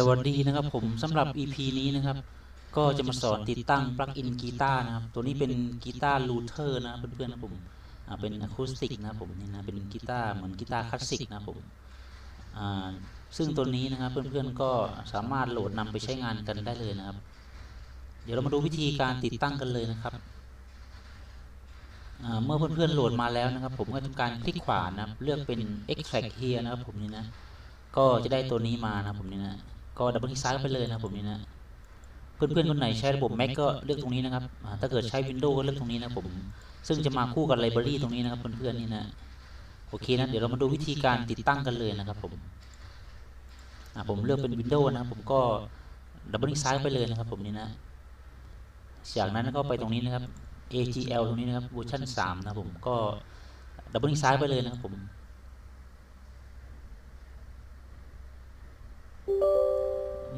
สวัสดีนะครับผมสำหรับ EP นี้นะครับ ก็จะมาสอนติดตั้งปลั๊กอินกีตาร์นะครับ ตัวนี้เป็นกีตาร์ลูเทอร์นะเพื่อนๆนะผมอ่าเป็นอะคูสติกนะผมนี่นะเป็นกีตาร์เหมือนกีตาร์คลาสสิกนะผมอ่าซึ่งตัวนี้นะครับเพื่อนๆก็สามารถโหลดนำไปใช้งานกันได้เลยนะครับ เดี๋ยวเรามาดูวิธีการติดตั้งกันเลยนะครับอ่าเมื่อเพื่อนๆโหลดมาแล้วนะครับ ผมก็ทำการคลิกขวานะครับเลือกเป็น extract here นะครับผมนี่นะก็จะได้ตัวนี้มานะผมนี่นะ ก็ดับเบิลคลิกซ้ายไปเลยนะผมนี่นะเพื่อนๆคนไหนใช้ระบบ Mac ก็เลือกตรงนี้นะครับถ้าเกิดใช้ Windows ก็เลือกตรงนี้นะผมซึ่งจะมาคู่กับไลบรารีตรงนี้นะครับเพื่อนๆนี่นะโอเคนะเดี๋ยวเรามาดูวิธีการติดตั้งกันเลยนะครับผมผมเลือกเป็น Windows นะครับผมก็ดับเบิลคลิกซ้ายไปเลยนะครับผมนี่นะจากนั้นก็ไปตรงนี้นะครับ AGL ตรงนี้นะครับเวอร์ชัน3นะครับผมก็ดับเบิลคลิกซ้ายไปเลยนะครับผม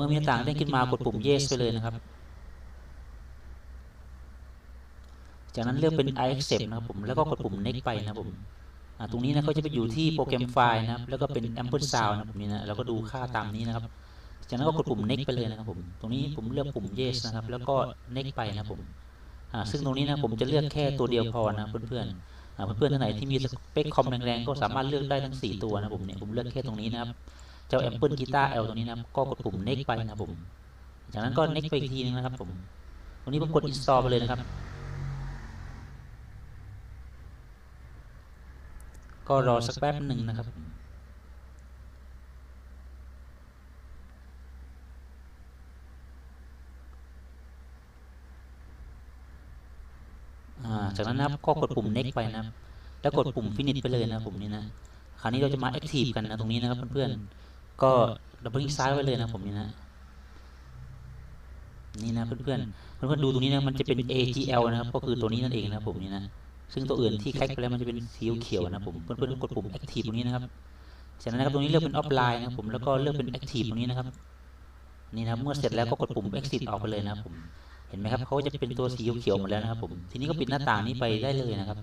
มื่อมีหน้าต่างเด้งขึ้นมากดปุ่ม yes ไปเลยนะครับ จากนั้นเลือกเป็น I accept นะครับผมแล้วก็กดปุ่ม next ไปนะครับผมตรงนี้นะเขาจะไปอยู่ที่โปรแกรมไฟล์นะครับ แล้วก็เป็น ample sound นะครับผมนี่นะแล้วก็ดูค่าตามนี้นะครับ จากนั้นก็กดปุ่ม next ไปเลยนะครับผม ตรงนี้ผมเลือกปุ่ม yes นะครับ แล้วก็ next ไปนะครับผมซึ่งตรงนี้นะผมจะเลือกแค่ตัวเดียวพอนะเพื่อนๆอ่าเพื่อนๆท่านไหนที่มีสเปคคอมแรงๆก็สามารถเลือกได้ทั้ง 4 ตัวนะผมเนี่ยผมเลือกแค่ตรงนี้นะครับ เจ้า Apple Guitar L ตรงนี้นะครับ ก็กดปุ่ม next ไปนะครับผม จากนั้นก็ next ไปอีกทีนึงนะครับ ผมตรงนี้ผมกด install ไปเลยนะครับ ก็รอสักแป๊บหนึ่งนะครับจากนั้นนะครับก็กดปุ่ม next ไปนะครับ แล้วกดปุ่ม finish ไปเลยนะผมนี่นะ คราวนี้เราจะมา active กันนะตรงนี้นะครับเพื่อนๆ ก็ดับเบิลคลิกซ้ายไว้เลยนะผมนี่นะนี่นะเพื่อนๆเพื่อนๆดูตรงนี้นะมันจะเป็น AGL นะครับก็คือตัวนี้นั่นเองนะครับผมนี่นะซึ่งตัวอื่นที่คลิกไปแล้วมันจะเป็นสีเขียวนะผมเพื่อนๆกดปุ่ม active ตรงนี้นะครับจากนั้นนะครับตรงนี้เลือกเป็น offline นะครับผมแล้วก็เลือกเป็น active ตรงนี้นะครับนี่นะครับเมื่อเสร็จแล้วก็กดปุ่ม exit ออกไปเลยนะครับผมเห็นไหมครับเขาจะเป็นตัวสีเขียวหมดแล้วนะครับผมทีนี้ก็ปิดหน้าต่างนี้ไปได้เลยนะครับ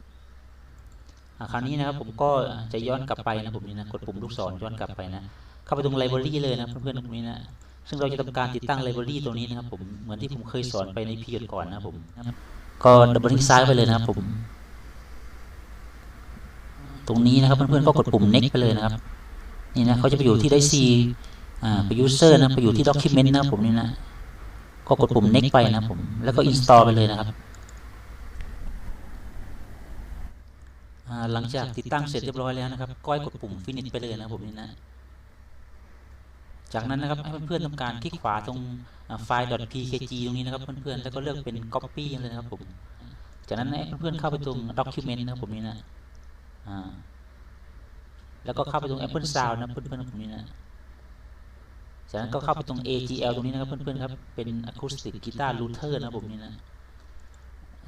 อ่าคราวนี้นะครับผมก็จะย้อนกลับไปนะผมนี่นะกดปุ่มลูกศรย้อนกลับไปนะ เข้าไปตรงไลบรารีเลยนะเพื่อนๆตรงนี้นะซึ่งเราจะทำการติดตั้งไลบรารีตรงนี้นะครับผมเหมือนที่ผมเคยสอนไปในพีก่อนนะผมก็ดับเบิลคลิกซ้ายไปเลยนะครับผม ตรงนี้นะครับเพื่อนๆก็กดปุ่ม next ไปเลยนะครับ นี่นะเขาจะไปอยู่ที่ได้ C อ่าไป user นะไปอยู่ที่ document นะครับผมนี่นะก็กดปุ่ม next ไปนะครับผมแล้วก็ install ไปเลยนะครับหลังจากติดตั้งเสร็จเรียบร้อยแล้วนะครับก็ให้กดปุ่ม finish ไปเลยนะผมนี่นะ จากนั้นนะครับให้เพื่อนๆทำการคลิกขวาตรงไฟล์ .pkg ตรงนี้นะครับเพื่อนๆแล้วก็เลือกเป็น copy เลยนะครับผมจากนั้นให้เพื่อนๆเข้าไปตรง document นะครับผมนี่นะอ่าแล้วก็เข้าไปตรง Apple Sound นะเพื่อนๆผมนี่นะจากนั้นก็เข้าไปตรง AGL ตรงนี้นะครับเพื่อนๆครับเป็น acoustic guitar luther นะครับผมนี่นะ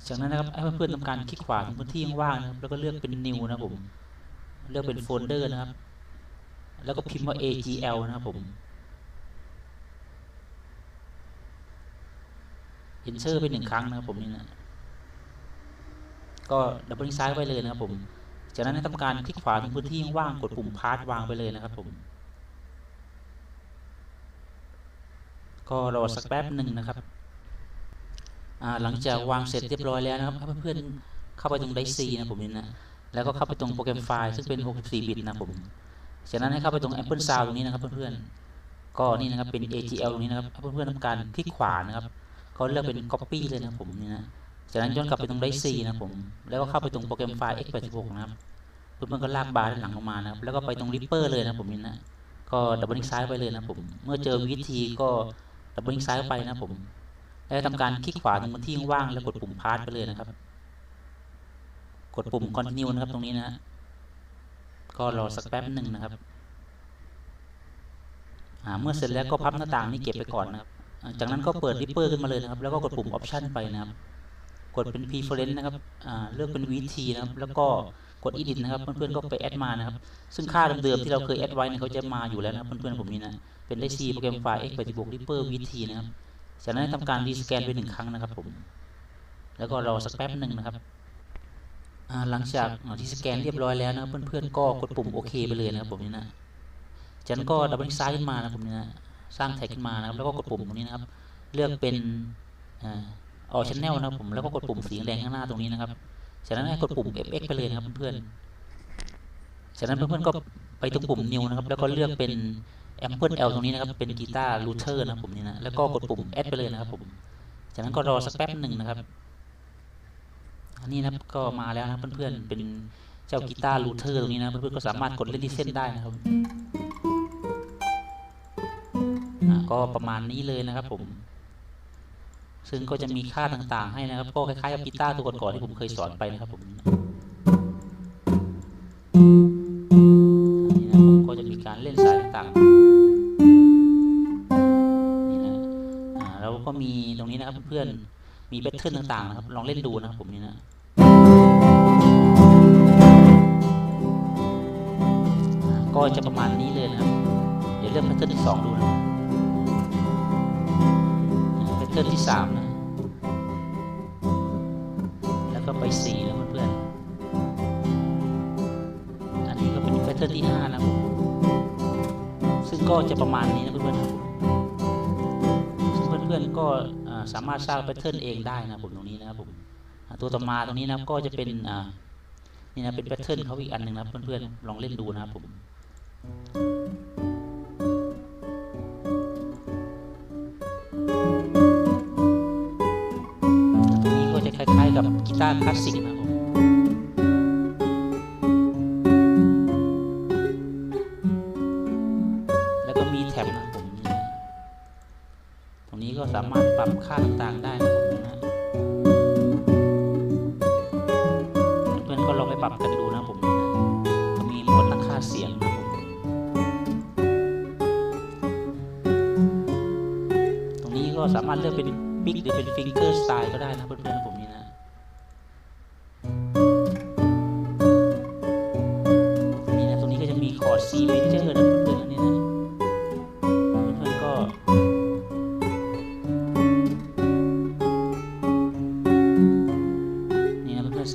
จากนั้นนะครับให้เพื่อนๆทำการคลิกขวาตรงพื้นที่ว่างนะครับแล้วก็เลือกเป็น new นะครับผมเลือกเป็นโฟลเดอร์นะครับ แล้วก็พิมพ์ว่า AGL นะครับผม enter ไปหนึ่งครั้งนะครับผมนี่นะก็ดับเบิลคลิกซ้ายไว้เลยนะครับผม จากนั้นให้ทำการคลิกขวาตรงพื้นที่ว่างๆกดปุ่มพาสวางไปเลยนะครับผม ก็รอสักแป๊บหนึ่งนะครับอ่าหลังจากวางเสร็จเรียบร้อยแล้วนะครับให้เพื่อนๆเข้าไปตรงไดซีนะผมนี่นะแล้วก็เข้าไปตรงโปรแกรมไฟล์ซึ่งเป็น 64 บิตนะผมจากนั้นให้เข้าไปตรง Apple Sound ตรงนี้นะครับเพื่อนๆก็นี่นะครับเป็น AGL ตรงนี้นะครับให้เพื่อนๆทำการคลิกขวานะครับ ก็เลือกเป็น Copy เลยนะครับผมนี่นะจากนั้นย้อนกลับไปตรงไดซีนะผม แล้วก็เข้าไปตรงโปรแกรมไฟล์ x86 นะครับเพื่อนๆก็ลากบาร์ด้านหลังลงมานะครับแล้วก็ไปตรง Reaper เลยนะผมนี่นะก็ดับเบิลคลิกซ้ายไปเลยนะผม เมื่อเจอวิธีก็ดับเบิลคลิกซ้ายไปนะผม แล้วทำการคลิกขวาตรงพื้นที่ว่างๆแล้วกดปุ่มพาสไปเลยนะครับ กดปุ่ม continue นะครับตรงนี้นะฮะก็รอสักแป๊บหนึ่งนะครับอ่าเมื่อเสร็จแล้วก็พับหน้าต่างนี้เก็บไปก่อนนะครับอ่า จากนั้นก็เปิด Reaper ขึ้นมาเลยนะครับ แล้วก็กดปุ่ม option ไปนะครับ กดเป็น preference นะครับเลือกเป็น VT นะครับ แล้วก็กด edit นะครับ เพื่อนๆก็ไปแอดมานะครับ ซึ่งค่าเดิมๆที่เราเคยแอดไว้เนี่ยเขาจะมาอยู่แล้วนะครับเพื่อนๆผมนี่นะ เป็นได้ C โปรแกรมไฟล์ x86 Reaper VT นะครับ จากนั้นทำการรีสแกนไปหนึ่งครั้งนะครับผม แล้วก็รอสักแป๊บหนึ่งนะครับหลังจากที่สแกนเรียบร้อยแล้วนะเพื่อนๆก็กดปุ่มโอเคไปเลยนะครับผมนี่นะจากนั้นก็ดับเบิลคลิกซ้ายขึ้นมานะผมนี่นะ สร้างแท็กขึ้นมานะครับ แล้วก็กดปุ่มตรงนี้นะครับ เลือกเป็นอ่าออชแนลนะครับผมแล้วก็กดปุ่มสีแดงข้างหน้าตรงนี้นะครับจากนั้นให้กดปุ่ม FX ไปเลยนะครับเพื่อนๆจากนั้นเพื่อนๆก็ไปตรงปุ่ม New นะครับ แล้วก็เลือกเป็น Ample L ตรงนี้นะครับ เป็นกีตาร์รูเทอร์นะครับผมนี่นะแล้วก็กดปุ่ม Add ไปเลยนะครับผมจากนั้นก็รอสักแป๊บหนึ่งนะครับอันนี้นะครับก็มาแล้วนะครับเพื่อนๆเป็นเจ้ากีตาร์รูเทอร์ตรงนี้นะเพื่อนๆก็สามารถกดเล่นที่เส้นได้นะครับ ก็ประมาณนี้เลยนะครับผม ซึ่งก็จะมีค่าต่างๆ ให้นะครับ ก็คล้ายๆกับกีตาร์ตัวก่อนๆที่ผมเคยสอนไปนะครับผมนนี้นะผมก็จะมีการเล่นสายต่างๆนี่นะอ่าแล้วก็มีตรงนี้นะครับเพื่อนๆมีแบตเทิลต่างๆนะครับ ลองเล่นดูนะครับผมนี่นะก็จะประมาณนี้เลยนะครับ เดี๋ยวเลือกแพทเทิร์นที่สองดูนะ สามนะ แล้วก็ไปสี่นะเพื่อนๆอันนี้ก็เป็นแพทเทิร์นที่ห้านะผมซึ่งก็จะประมาณนี้นะเพื่อนๆนะครับซึ่งเพื่อนๆก็สามารถสร้างแพทเทิร์นเองได้นะครับผมตรงนี้นะครับผมตัวต่อมาตรงนี้นะก็จะเป็นนี่นะเป็นแพทเทิร์นเขาอีกอันหนึ่งนะเพื่อนๆลองเล่นดูนะครับผม กับกีตาร์คลาสสิกนะครับผมแล้วก็มีแท็บนะครับผมตรงนี้ก็สามารถปรับค่าต่างๆได้นะครับผมนะเพื่อนๆก็ลองไปปรับกันดูนะผมมีโหมดตั้งค่าเสียงนะผมตรงนี้ก็สามารถเลือกเป็นบิ๊กหรือเป็นฟิงเกอร์สไตล์ก็ได้นะเพื่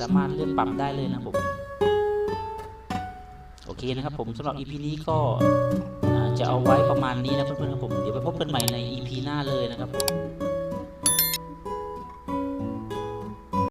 สามารถเลือกปรับได้เลยนะผมโอเคนะครับผมสำหรับ EP นี้ก็จะเอาไว้ประมาณนี้นะเพื่อนๆครับผมเดี๋ยวไปพบกันใหม่ใน EP หน้าเลยนะครับผม